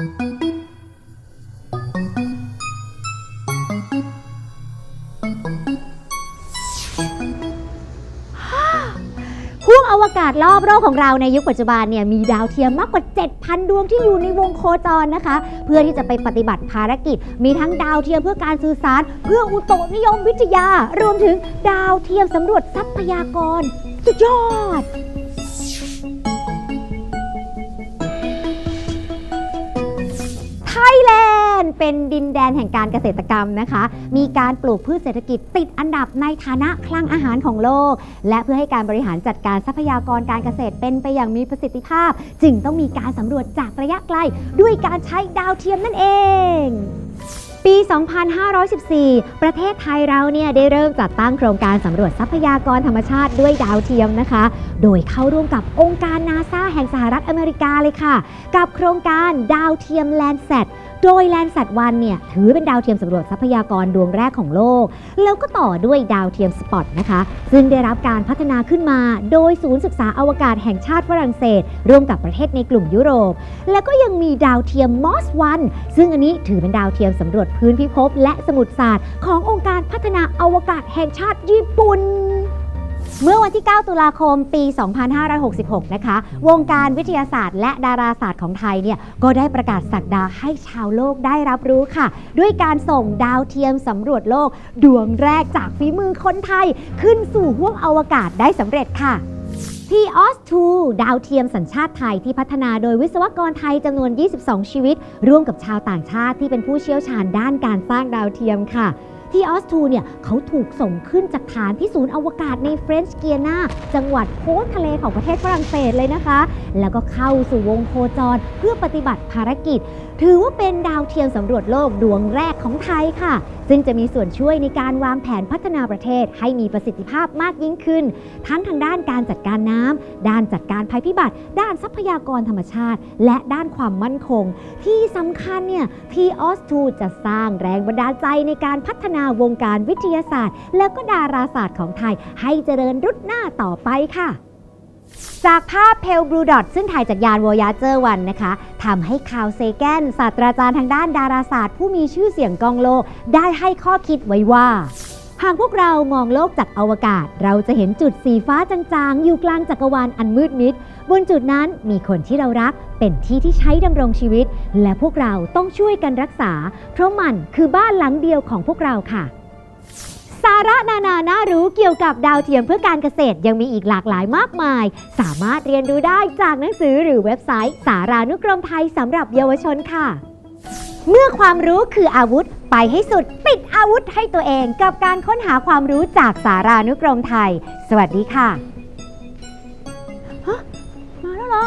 ห้วงอวกาศรอบโลกของเราในยุคปัจจุบันเนี่ยมีดาวเทียมมากกว่า 7,000 ดวงที่อยู่ในวงโคจรนะคะ เพื่อที่จะไปปฏิบัติภารกิจ มีทั้งดาวเทียมเพื่อการสื่อสาร เพื่ออุตุนิยมวิทยา รวมถึงดาวเทียมสำรวจทรัพยากร สุดยอด ทยแลนด์เป็นดินแดนแห่งการเกษตรกรรมนะคะ มีการปลูกพืชเศรษฐกิจติดอันดับในฐานะคลังอาหารของโลก และเพื่อให้การบริหารจัดการทรัพยากรการเกษตรเป็นไปอย่างมีประสิทธิภาพ จึงต้องมีการสำรวจจากระยะไกล ด้วยการใช้ดาวเทียมนั่นเอง ปี 2514 ประเทศไทยเราเนี่ยได้เริ่มจัดตั้งโครงการสำรวจทรัพยากรธรรมชาติด้วยดาวเทียมนะคะ โดยเข้าร่วมกับองค์การนาซาแห่งสหรัฐอเมริกาเลยค่ะ กับโครงการดาวเทียมแลนด์แซ โดยแลนด์แซดวันเนี่ยถือเป็นดาวเทียมสำรวจทรัพยากรดวงแรกของโลก แล้วก็ต่อด้วยดาวเทียมสปอตนะคะ ซึ่งได้รับการพัฒนาขึ้นมา โดยศูนย์ศึกษาอวกาศแห่งชาติฝรั่งเศส ร่วมกับประเทศในกลุ่มยุโรป แล้วก็ยังมีดาวเทียมมอสวันซึ่งอันนี้ถือเป็นดาวเทียมสำรวจพื้นพิภพและสมุทรศาสตร์ ขององค์การพัฒนาอวกาศแห่งชาติญี่ปุ่น เมื่อวันที่ 9 ตุลาคมปี 2566 นะคะ วงการวิทยาศาสตร์ และดาราศาสตร์ของไทยเนี่ยก็ได้ประกาศสักดาให้ชาวโลกได้รับรู้ค่ะ ด้วยการส่งดาวเทียมสำรวจโลก ดวงแรกจากฝีมือคนไทย ขึ้นสู่ห้วงอวกาศได้สำเร็จค่ะ p o s 2ดาวเทียมสัญชาติไทยที่พัฒนาโดยวิศวกรไทยจำนวน 22 ชีวิต ร่วมกับชาวต่างชาติที่เป็นผู้เชี่ยวชาญด้านการสร้างดาวเทียมค่ะ ที่ออสทูเนี่ยเขาถูกส่งขึ้นจากฐานที่ศูนย์อวกาศในเฟรนช์เกียนาจังหวัดโค้ทะเลของประเทศฝรั่งเศสเลยนะคะ แล้วก็เข้าสู่วงโคจรเพื่อปฏิบัติภารกิจ ถือว่าเป็นดาวเทียมสำรวจโลกดวงแรกของไทยค่ะ ซึ่งจะมีส่วนช่วยในการวางแผนพัฒนาประเทศให้มีประสิทธิภาพมากยิ่งขึ้น ทั้งทางด้านการจัดการน้ำด้านจัดการภัยพิบัติ ด้านทรัพยากรธรรมชาติ และด้านความมั่นคง ที่สำคัญเนี่ย p o s 2จะสร้างแรงบันดาลใจในการพัฒนาวงการวิทยาศาสตร์ แล้วก็ดาราศาสตร์ของไทยให้เจริญรุดหน้าต่อไปค่ะ จากภาพเพลบลูดอทซึ่งถ่ายจากยาน Voyager 1 นะคะทำให้คาวเซแกนศาสตราจารย์ทางด้านดาราศาสตร์ ผู้มีชื่อเสียงกองโลก ได้ให้ข้อคิดไว้ว่า หากพวกเรามองโลกจากอวกาศ เราจะเห็นจุดสีฟ้าจางๆ อยู่กลางจักรวาลอันมืดมิด บนจุดนั้นมีคนที่เรารัก เป็นที่ที่ใช้ดำรงชีวิต และพวกเราต้องช่วยกันรักษา เพราะมันคือบ้านหลังเดียวของพวกเราค่ะ ระนานาน่ารู้เกี่ยวกับดาวเทียมเพื่อการเกษตรยังมีอีกหลากหลายมากมาย สามารถเรียนรู้ได้จากหนังสือหรือเว็บไซต์ สารานุกรมไทยสำหรับเยาวชนค่ะ เมื่อความรู้คืออาวุธ ไปให้สุดปิดอาวุธให้ตัวเองกับการค้นหาความรู้จากสารานุกรมไทย สวัสดีค่ะฮะมาแล้วเหรอ